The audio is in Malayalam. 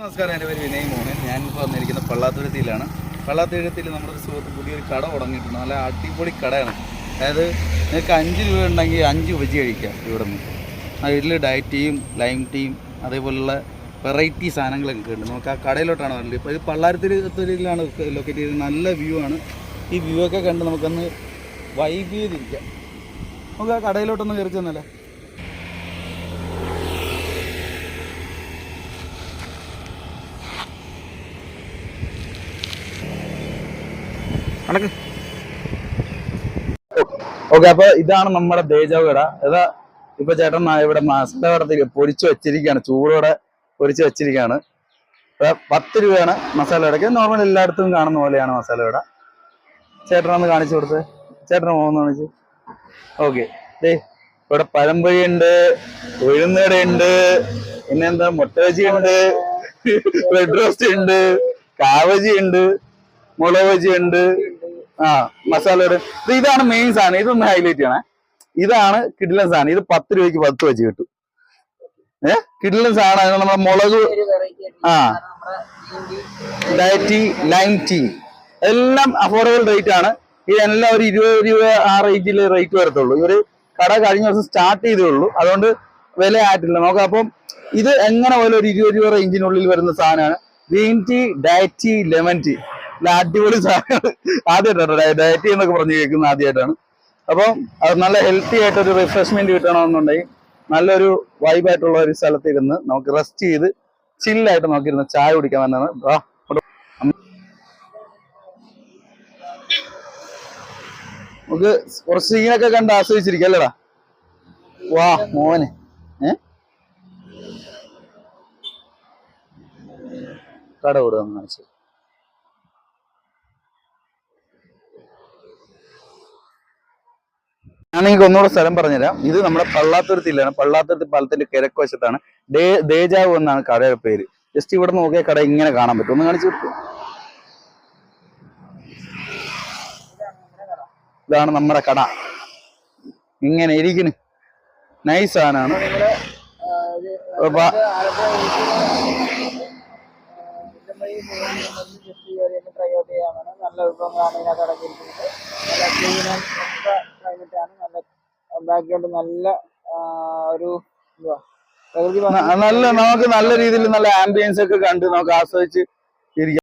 നമസ്കാരം എന്റെ പേര് വിനയ് മോഹൻ ഞാനിപ്പോൾ വന്നിരിക്കുന്നത് പള്ളാത്തുരുത്തിയിലാണ്. പള്ളാത്തുരുത്തിയിൽ നമ്മുടെ ഒരു സുഹൃത്ത് പുതിയൊരു കട തുടങ്ങിയിട്ടുണ്ട്. നല്ല അടിപൊളി കടയാണ്. അതായത് നിങ്ങൾക്ക് അഞ്ച് രൂപ ഉണ്ടെങ്കിൽ അഞ്ച് ഉപജി കഴിക്കാം ഇവിടെ നിന്ന് ആ ഇതിൽ ഡയറ്റ് ടീയും ലൈം ടീയും അതേപോലുള്ള വെറൈറ്റി സാധനങ്ങളൊക്കെ ഉണ്ട് നമുക്ക് ആ കടയിലോട്ടാണ് വരുന്നത് ഇപ്പോൾ ഇത് പള്ളാരത്തിലാണ് ലൊക്കേറ്റ് ചെയ്ത് നല്ല വ്യൂ ആണ്. ഈ വ്യൂ ഒക്കെ കണ്ട് നമുക്കൊന്ന് വൈബ് ചെയ്തിരിക്കാം. നമുക്ക് ആ കടയിലോട്ടൊന്ന് കയറി ചെന്നല്ലേ? നടക്ക് ഓക്കെ അപ്പൊ ഇതാണ് നമ്മുടെ ദേജാവ് ഏതാ ഇതാ ഇപ്പൊ ചേട്ടൻ ഇവിടെ മസാല കടത്തിൽ പൊരിച്ചു വെച്ചിരിക്കുകയാണ് ചൂടോടെ പൊരിച്ചു വെച്ചിരിക്കുകയാണ് പത്ത് രൂപയാണ് മസാല വടക്ക്. നോർമൽ എല്ലായിടത്തും കാണുന്ന പോലെയാണ് മസാല വട. ചേട്ടനൊന്ന് കാണിച്ചു കൊടുത്ത്. ചേട്ടന് പോകുന്ന കാണിച്ചു. ഓക്കെ ദേ ഇവിടെ ഉണ്ട് ഉണ്ട് പിന്നെന്താ മുട്ടവജി ഉണ്ട് ബ്രെഡ് റോസ്റ്റ് ഉണ്ട് കാവജി ഉണ്ട് മുളവജി ഉണ്ട് ആ മസാലയുടെ ഇത് ഇതാണ് മെയിൻ സാധനം. ഇതൊന്ന് ഹൈലൈറ്റ് ചെയ്യണേ. ഇതാണ് കിഡിലൻ സാധനം. ഇത് പത്ത് രൂപയ്ക്ക് പത്ത് വെച്ച് കിട്ടും. ഏ? കിഡിലൻ സാധനം. നമ്മുടെ മുളക് ആ. ഡയറ്റി ലൈം ടീ എല്ലാം അഫോർഡബിൾ റേറ്റ് ആണ്. ഇതെല്ലാം ഒരു ഇരുപത് രൂപ ആ റേറ്റിൽ റേറ്റ് വരത്തുള്ളൂ. ഇവർ കട കഴിഞ്ഞ ദിവസം സ്റ്റാർട്ട് ചെയ്തേ ഉള്ളൂ. അതുകൊണ്ട് വില ആയിട്ടില്ല. നോക്കാം. അപ്പം ഇത് എങ്ങനെ പോലെ ഒരു ഇരുപത് രൂപ റേഞ്ചിനുള്ളിൽ വരുന്ന സാധനമാണ്? Green tea diet tea lemon tea അടിപൊളി സാധനമാണ് ആദ്യമായിട്ടാണ് ഡയറ്റ് ചെയ്യുന്നൊക്കെ പറഞ്ഞ് കേൾക്കുന്ന ആദ്യമായിട്ടാണ്. അപ്പം അത് നല്ല ഹെൽത്തി ആയിട്ടൊരു റിഫ്രഷ്മെന്റ് കിട്ടണമെന്നുണ്ടെങ്കിൽ നല്ലൊരു വൈബായിട്ടുള്ള ഒരു സ്ഥലത്ത് ഇരുന്ന് നമുക്ക് റെസ്റ്റ് ചെയ്ത് ചില്ലായിട്ട് നോക്കിയിരുന്ന് ചായ കുടിക്കാൻ തന്നെയാണ്. നമുക്ക് കുറച്ച് സീനൊക്കെ കണ്ട് ആസ്വദിച്ചിരിക്കാം അല്ലേടാ? വാ മോനെ. ഏ? കട വിടുക കാണിച്ചു ഞാൻ നിങ്ങൾക്ക് ഒന്നുകൂടെ സ്ഥലം പറഞ്ഞുതരാം. ഇത് നമ്മുടെ പള്ളാത്തുരുത്തിയിലാണ് പള്ളാത്തുരുത്തി പാലത്തിന്റെ കിഴക്കുവശത്താണ്. ദേ ദേജാവ് എന്നാണ് കടയുടെ പേര്. ജസ്റ്റ് ഇവിടെ നോക്കിയ കട ഇങ്ങനെ കാണാൻ പറ്റും. ഒന്ന് കാണിച്ചു. ഇതാണ് നമ്മുടെ കട. ഇങ്ങനെ ഇരിക്കണ്. നൈസ് സാധനമാണ്. നല്ല വിഭവങ്ങളാണ് ഇതിനകത്ത് അടങ്ങിയിരിക്കുന്നത് ആൻഡ് നല്ല ബാക്ക്ഗ്രൗണ്ട് നല്ല ഒരു എന്തുവാ പ്രകൃതി ഭംഗി നല്ല നമുക്ക് നല്ല രീതിയിൽ നല്ല ആംബിയൻസ് ഒക്കെ കണ്ട് നമുക്ക് ആസ്വദിച്ച് ഇരിക്കാം.